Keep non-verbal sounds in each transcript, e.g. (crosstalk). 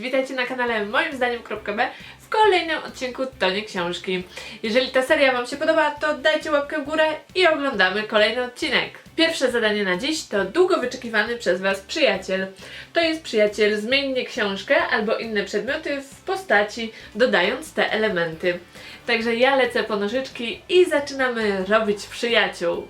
witajcie na kanale moim zdaniem.b w kolejnym odcinku Tonie Książki. Jeżeli ta seria Wam się podoba, to dajcie łapkę w górę i oglądamy kolejny odcinek. Pierwsze zadanie na dziś to długo wyczekiwany przez Was przyjaciel. To jest przyjaciel zmiennie książkę albo inne przedmioty w postaci, dodając te elementy. Także ja lecę po nożyczki i zaczynamy robić przyjaciół.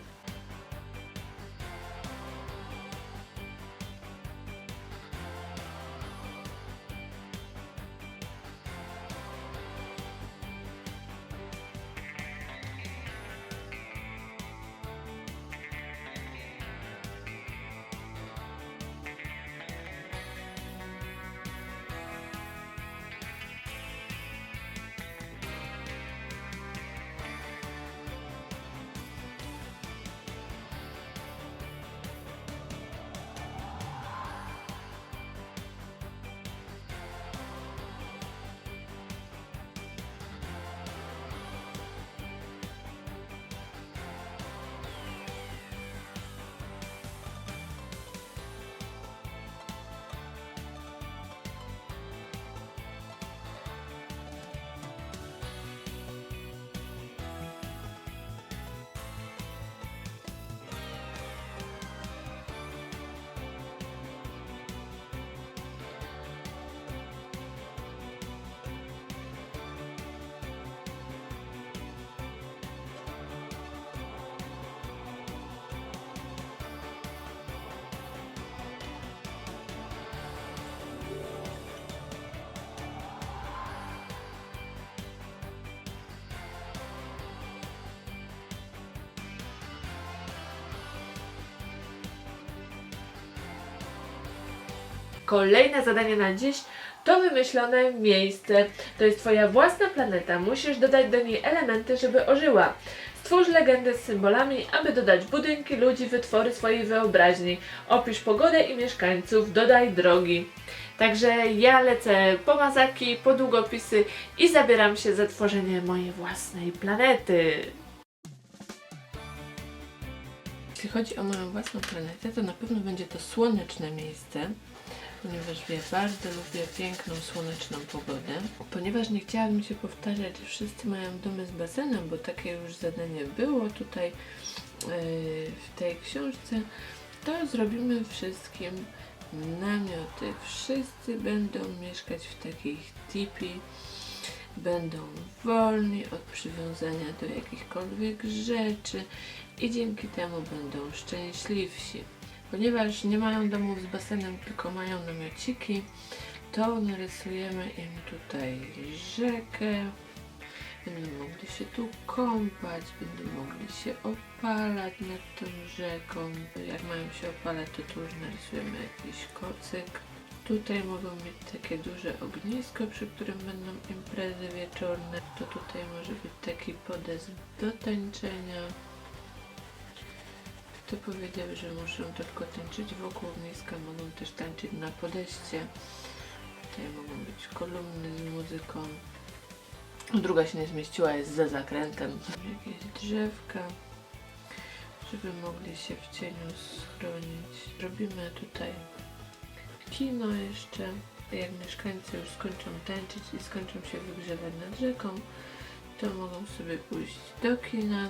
Kolejne zadanie na dziś to wymyślone miejsce. To jest Twoja własna planeta. Musisz dodać do niej elementy, żeby ożyła. Stwórz legendę z symbolami, aby dodać budynki, ludzi, wytwory swojej wyobraźni. Opisz pogodę i mieszkańców, dodaj drogi. Także ja lecę po mazaki, po długopisy i zabieram się za tworzenie mojej własnej planety. Jeśli chodzi o moją własną planetę, to na pewno będzie to słoneczne miejsce, ponieważ ja bardzo lubię piękną, słoneczną pogodę. Ponieważ nie chciałabym się powtarzać, że wszyscy mają domy z basenem, bo takie już zadanie było tutaj yy, w tej książce, to zrobimy wszystkim namioty. Wszyscy będą mieszkać w takich tipi, będą wolni od przywiązania do jakichkolwiek rzeczy i dzięki temu będą szczęśliwsi. Ponieważ nie mają domów z basenem, tylko mają namiociki, to narysujemy im tutaj rzekę. Będą mogli się tu kąpać, będą mogli się opalać nad tą rzeką. Jak mają się opalać, to tu już narysujemy jakiś kocyk. Tutaj mogą mieć takie duże ognisko, przy którym będą imprezy wieczorne. To tutaj może być taki podest do tańczenia. To powiedziały, że muszą tylko tańczyć wokół ogniska, mogą też tańczyć na podeście. Tutaj mogą być kolumny z muzyką. Druga się nie zmieściła, jest za zakrętem. Jakieś drzewka, żeby mogli się w cieniu schronić. Robimy tutaj kino jeszcze. Jak mieszkańcy już skończą tańczyć i skończą się wygrzewać nad rzeką, to mogą sobie pójść do kina.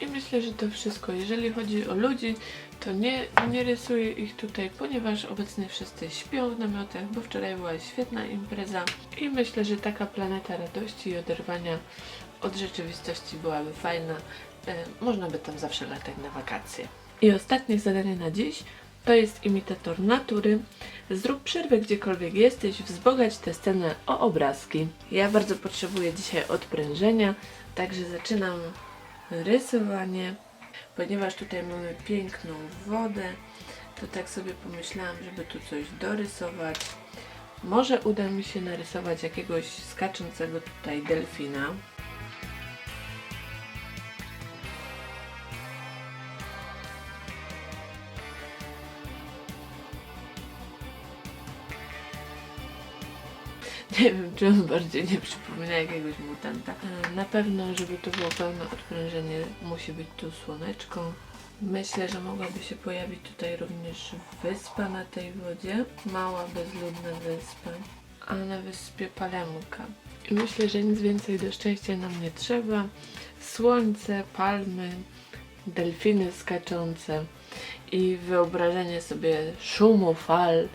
I myślę, że to wszystko. Jeżeli chodzi o ludzi, to nie, nie rysuję ich tutaj, ponieważ obecnie wszyscy śpią w namiotach, bo wczoraj była świetna impreza. I myślę, że taka planeta radości i oderwania od rzeczywistości byłaby fajna. E, można by tam zawsze latać na wakacje. I ostatnie zadanie na dziś to jest imitator natury. Zrób przerwę gdziekolwiek jesteś, wzbogać tę scenę o obrazki. Ja bardzo potrzebuję dzisiaj odprężenia, także zaczynam rysowanie. Ponieważ tutaj mamy piękną wodę, to tak sobie pomyślałam, żeby tu coś dorysować. Może uda mi się narysować jakiegoś skaczącego tutaj delfina. Nie wiem, czy on bardziej nie przypomina jakiegoś mutanta. E, Na pewno, żeby to było pełne odprężenie, musi być tu słoneczko. Myślę, że mogłaby się pojawić tutaj również wyspa na tej wodzie. Mała, bezludna wyspa. a na wyspie Palemka. I myślę, że nic więcej do szczęścia nam nie trzeba. Słońce, palmy, delfiny skaczące i wyobrażenie sobie szumu fal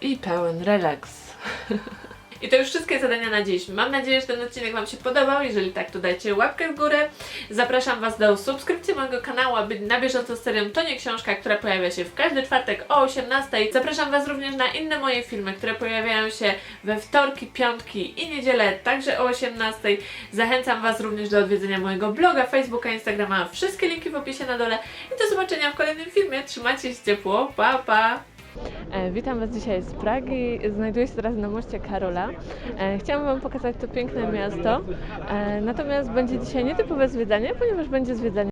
i pełen relaks. (laughs) I to już wszystkie zadania na dziś. Mam nadzieję, że ten odcinek Wam się podobał. Jeżeli tak, to dajcie łapkę w górę. Zapraszam Was do subskrypcji mojego kanału, aby na bieżąco z serią To nie książka, która pojawia się w każdy czwartek o 18. Zapraszam Was również na inne moje filmy, które pojawiają się we wtorki, piątki i niedzielę, także o 18. Zachęcam Was również do odwiedzenia mojego bloga, Facebooka, Instagrama. Wszystkie linki w opisie na dole. I do zobaczenia w kolejnym filmie. Trzymajcie się ciepło. Pa, pa! E, Witam Was dzisiaj z Pragi. Znajduję się teraz na moście Karola. E, Chciałam Wam pokazać to piękne miasto. E, Natomiast będzie dzisiaj nietypowe zwiedzanie, ponieważ będzie zwiedzanie